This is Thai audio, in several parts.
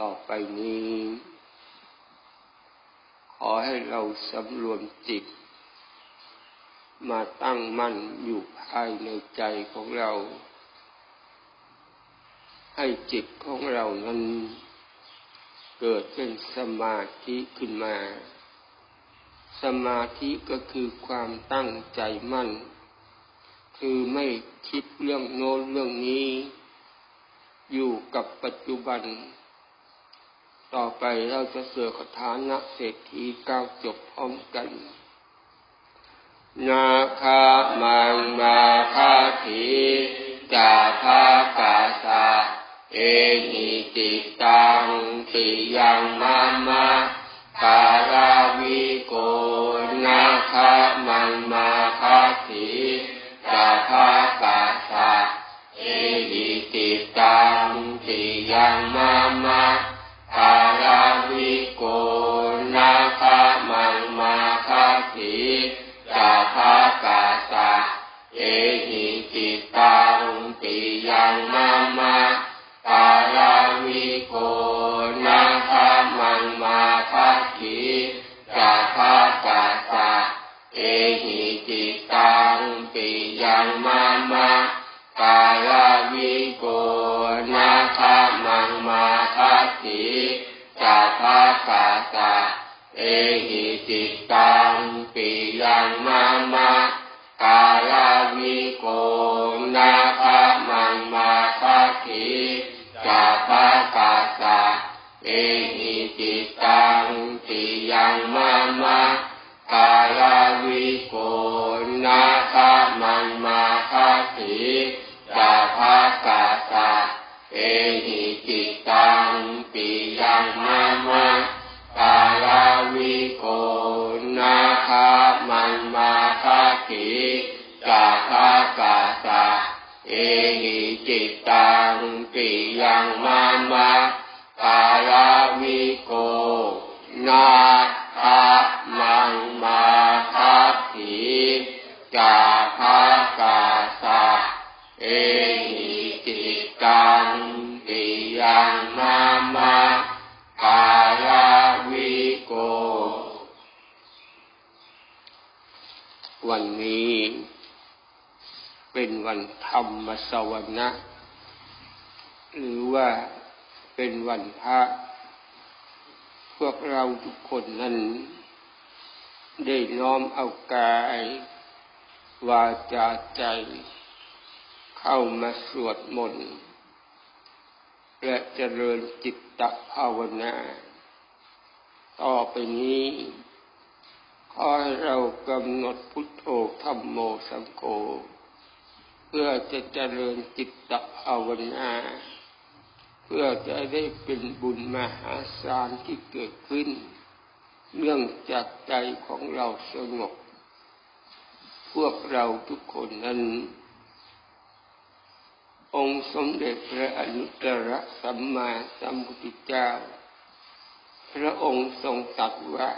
ต่อไปนี้ ขอให้เราสำรวมจิต มาตั้งมั่นอยู่ภายในใจของเรา ให้จิตของเรานั้น เกิดเป็นสมาธิขึ้นมา สมาธิก็คือความตั้งใจมั่น คือไม่คิดเรื่องโน้นเรื่องนี้ อยู่กับปัจจุบัน ต่อไปเราจะเสือกฐานะเศรษฐีก้าวจบพร้อมกัน นาคามังมาคาถีจาภากาสาเอหิติตังติยังมามาการาวิโกนาคามังมาคาถีจาภากาสาเอหิติตังติยังมามา คาราวิโกนาคามังมาคาสีจาภากาสะเอหิจิตตังปิยังมามาคาราวิโกนาคามังมาคาสีจาภากาสะเอหิจิตตังปิยังมามาคาราวิโกนาคามังมาคาสี จาภากาสะเอหิจิตังปิยังมามาคาราวิโกนาคามังมาคาสีจาภากาสะเอหิจิตังปิยังมามาคาราวิโกนาคามังมาคาสีจาภากาสะ เอหิจิตังปิยังมามาคาราวิโกนาคามังมาคาสีจาภากาสะเอหิจิตังปิยังมามาคาราวิโกนาคามังมาคาสีจาภากาสะเอารวิโก วันนี้เป็นวันธรรมสวรรค์หรือว่าเป็นวันพระ พวกเราทุกคนนั้น ได้น้อมเอากาย วาจาใจ เข้ามาสวดมนต์ และเจริญจิตตภาวนา ต่อไปนี้ขอให้เรากำหนดพุทโธธรรมโมสังโฆเพื่อจะเจริญจิตตภาวนา เพื่อจะได้เป็นบุญมหาศาลที่เกิดขึ้น เนื่องจากใจของเราสงบ พวกเราทุกคนนั้น องค์สมเด็จพระอนุตตรสัมมาสัมพุทธเจ้า พระองค์ทรงตรัสว่า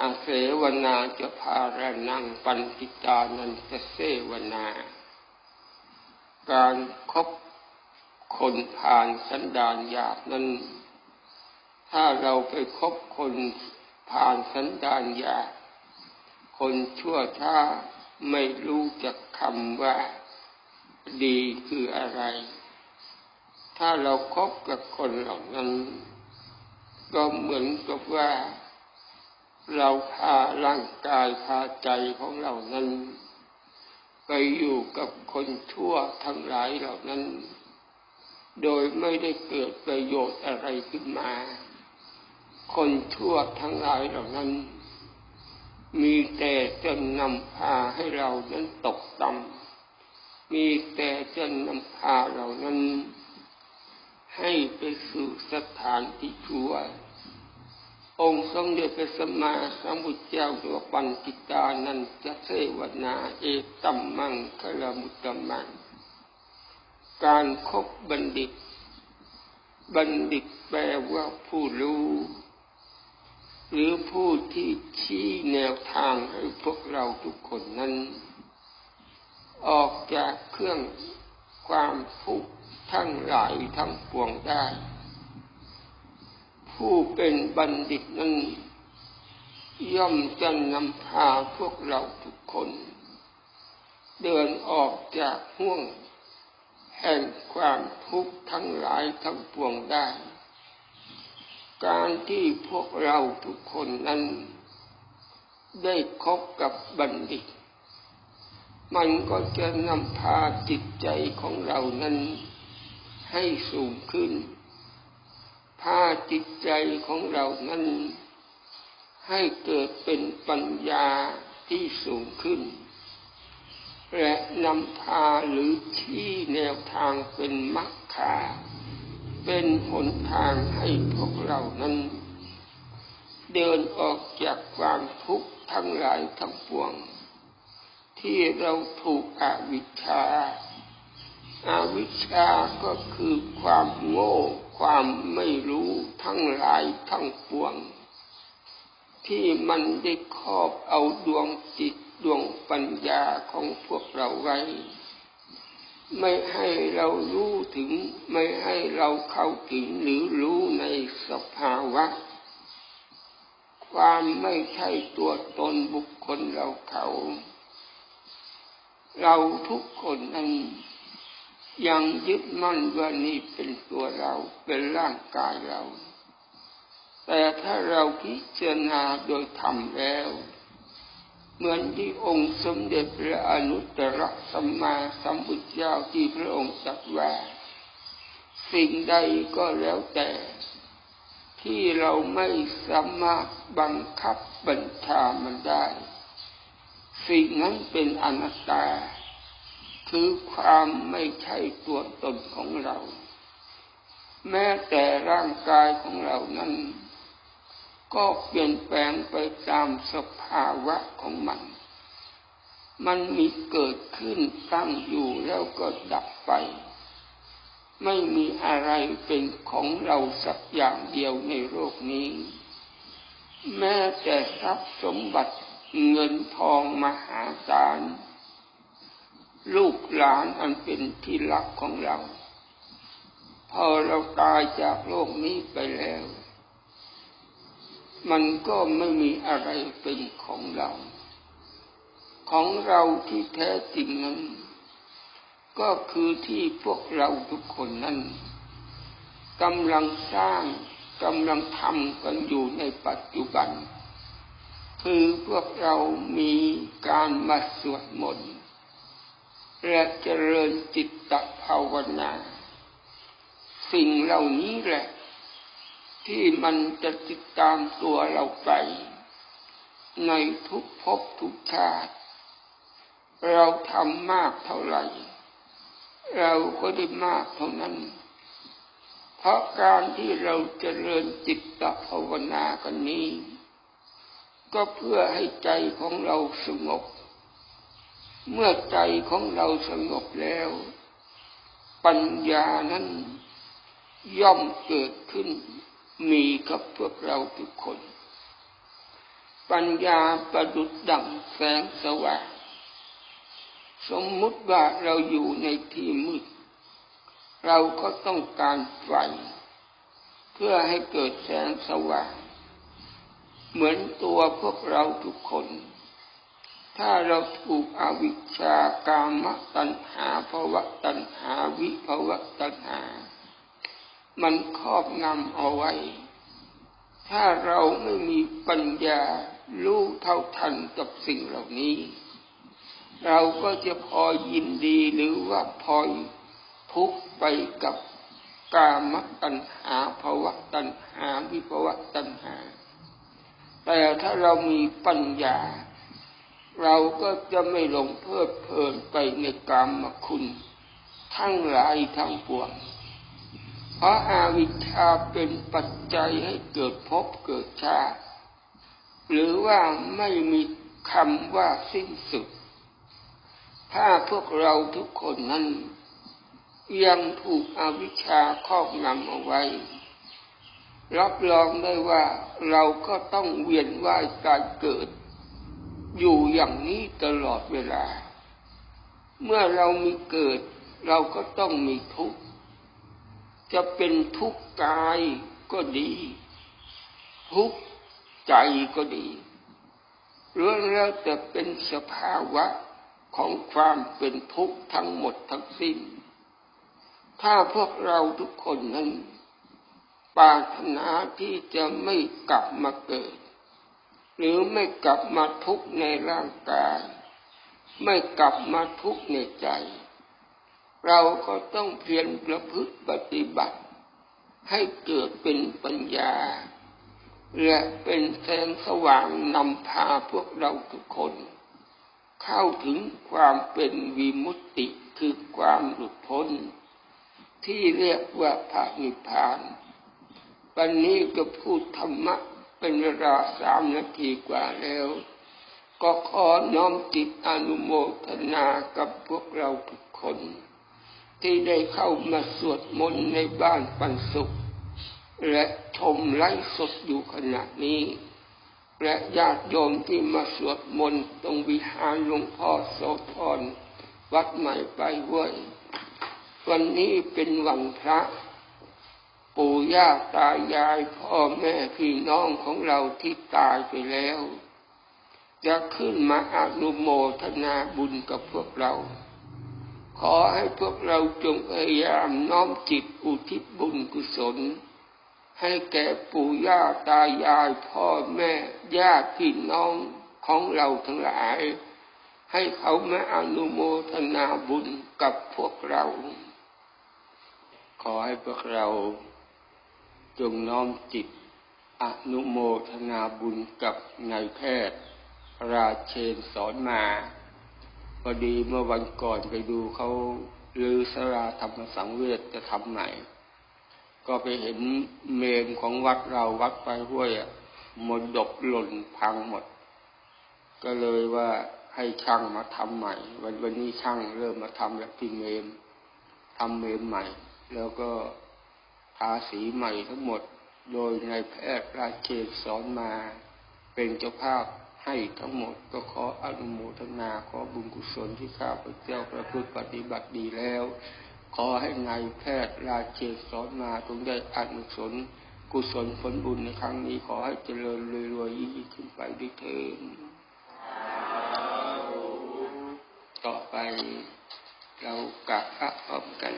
อาเสวนาจะพาระนังปันติตานันทเสวนา การคบคนผ่านสันดานหยาบนั้น ถ้าเราไปคบคนผ่านสันดานหยาบคนชั่วช้าไม่รู้จักคำว่า ดีคืออะไร ถ้าเราคบกับคนเหล่านั้น ก็เหมือนกับว่า เราพาร่างกายพาใจของเรานั้น ไปอยู่กับคนชั่วทั้งหลายเหล่านั้น โดยไม่ได้เกิดประโยชน์อะไรขึ้นมา คนชั่วทั้งหลายเหล่านั้นมีแต่จะนำพาให้เรานั้นตกต่ำ มีแต่จะนำพาเรานั้น ให้ไปสู่สถานที่ชั่ว องค์สมเด็จพระสัมมาสัมพุทธเจ้าตัวปันติตานันจะเสวนาเอตัมมังคลมุตตมังการคบบัณฑิต บัณฑิตแปลว่าผู้รู้ หรือผู้ที่ชี้แนวทางให้พวกเราทุกคนนั้น ออกจากเครื่องความทุกข์ทั้งหลายทั้งปวงได้ ผู้เป็นบัณฑิตนั้นย่อมจะนำพาพวกเราทุกคน เดินออกจากห่วง แห่งความทุกข์ทั้งหลายทั้งปวงได้ การที่พวกเราทุกคนนั้น ได้คบกับบัณฑิต มันก็จะนำพาจิตใจของเรานั้นให้สูงขึ้น พาจิตใจของเรานั้น ให้เกิดเป็นปัญญาที่สูงขึ้น และนำพาหรือชี้แนวทางเป็นมรรคา เป็นหนทางให้พวกเรานั้น เดินออกจากความทุกข์ทั้งหลายทั้งปวง ที่เราถูกอวิชชาอาวิชชาก็คือความโง่ ความไม่รู้ทั้งหลายทั้งปวง ที่มันได้ครอบเอาดวงจิตดวงปัญญาของพวกเราไว้ ไม่ให้เรารู้ถึง ไม่ให้เราเข้าถึงหรือรู้ในสภาวะ ความไม่ใช่ตัวตนบุคคลเราเขา เราทุกคนนั้นยังยึดมั่นว่านี่เป็นตัวเราเป็นร่างกายเรา แต่ถ้าเราพิจารณาโดยธรรมแล้ว เหมือนที่องค์สมเด็จพระอนุตตรสัมมาสัมพุทธเจ้าที่พระองค์ตรัสว่า สิ่งใดก็แล้วแต่ ที่เราไม่สามารถบังคับบัญชามันได้ สิ่งนั้นเป็นอนัตตา คือความไม่ใช่ตัวตนของเรา แม้แต่ร่างกายของเรานั้น ก็เปลี่ยนแปลงไปตามสภาวะของมัน มันมีเกิดขึ้นตั้งอยู่แล้วก็ดับไป ไม่มีอะไรเป็นของเราสักอย่างเดียวในโลกนี้ แม้แต่ทรัพย์สมบัติ เงินทองมหาศาล ลูกหลานอันเป็นที่รักของเรา พอเราตายจากโลกนี้ไปแล้ว มันก็ไม่มีอะไรเป็นของเรา ของเราที่แท้จริงนั้น ก็คือที่พวกเราทุกคนนั้นกำลังสร้างกำลังทำกันอยู่ในปัจจุบัน คือพวกเรามีการมาสวดมนต์และเจริญจิตตภาวนา สิ่งเหล่านี้แหละ ที่มันจะติดตามตัวเราไป ในทุกภพทุกชาติ เราทำมากเท่าไหร่ เราก็ได้มากเท่านั้น เพราะการที่เราเจริญจิตตภาวนากันนี้ ก็เพื่อให้ใจของเราสงบ เมื่อใจของเราสงบแล้ว ปัญญานั้นย่อมเกิดขึ้น มีกับพวกเราทุกคน ปัญญาประดุดดังแสงสว่าง สมมุติว่าเราอยู่ในที่มืด เราก็ต้องการไฟเพื่อให้เกิดแสงสว่าง เหมือนตัวพวกเราทุกคน ถ้าเราถูกอวิชชากามตัณหาภวะตัณหาวิภวะตัณหา มันครอบงำเอาไว้ ถ้าเราไม่มีปัญญารู้เท่าทันกับสิ่งเหล่านี้ เราก็จะพอยินดีหรือว่าพอทุกไปกับกามตัณหาภวะตัณหาวิภวะตัณหา แต่ถ้าเรามีปัญญา เราก็จะไม่หลงเพลิดเพลินไปในกรรมคุณ ทั้งหลายทั้งปวง เพราะอาวิชชาเป็นปัจจัยให้เกิดภพเกิดชาติหรือว่าไม่มีคำว่าสิ้นสุด ถ้าพวกเราทุกคนนั้น ยังถูกอวิชชาครอบงำเอาไว้ รับรองได้ว่าเราก็ต้องเวียนว่ายตายเกิด อยู่อย่างนี้ตลอดเวลา เมื่อเรามีเกิด เราก็ต้องมีทุกข์ จะเป็นทุกข์กายก็ดี ทุกข์ใจก็ดีเรื่องแล้วแต่เป็นสภาวะของความเป็นทุกข์ทั้งหมดทั้งสิ้น ถ้าพวกเราทุกคนนั้น ปรารถนาที่จะไม่กลับมาเกิด หรือไม่กลับมาทุกข์ในร่างกาย ไม่กลับมาทุกข์ในใจ เราก็ต้องเพียรประพฤติปฏิบัติ ให้เกิดเป็นปัญญา และเป็นแสงสว่างนำพาพวกเราทุกคน เข้าถึงความเป็นวิมุตติคือความหลุดพ้น ที่เรียกว่าพระนิพพาน วันนี้ก็พูดธรรมะเป็นเวลาสามนาทีกว่าแล้ว ก็ขอน้อมจิตอนุโมทนากับพวกเราทุกคน ที่ได้เข้ามาสวดมนต์ในบ้านปันสุข และชมไลฟ์สดอยู่ขณะนี้ และญาติโยมที่มาสวดมนต์ตรงวิหารหลวงพ่อโสธรวัดใหม่ไปเว้ยวันนี้เป็นวันพระ ปู่ย่าตายายพ่อแม่พี่น้องของเราที่ตายไปแล้ว จะขึ้นมาอนุโมทนาบุญกับพวกเรา ขอให้พวกเราจงพยายามน้อมจิตอุทิศบุญกุศล ให้แก่ปู่ย่าตายายพ่อแม่ญาติพี่น้องของเราทั้งหลาย ให้เขามาอนุโมทนาบุญกับพวกเราขอให้พวกเรา จงน้อมจิต อนุโมทนาบุญกับนายแพทย์ ราเชนสอนมาพอดีเมื่อวันก่อนไปดูเขาลือสราธรรมสังเวชจะทำใหม่ก็ไปเห็นเมนของวัดเราวัดไปห้วยมนดบหล่นพังหมด ก็เลยว่าให้ช่างมาทำใหม่ วันวันนี้ช่างเริ่มมาทำแบบที่เมนทำเมนใหม่ แล้วก็าสีใหม่ทั้งหมด โดยนายแพทย์ราเชษสอนมา เป็นเจ้าภาพให้ทั้งหมดก็ขออนุโมทนาขอบุญกุศลที่ข้าพเจ้าประพฤติปฏิบัติดีแล้ว ขอให้นายแพทย์ราเชษสอนมาจงได้อานุสนกุศลผลบุญในครั้งนี้ขอให้เจริญรวยๆยิ่งขึ้นไปด้วยเถิดต่อไปเรากราบพระพร้อมกัน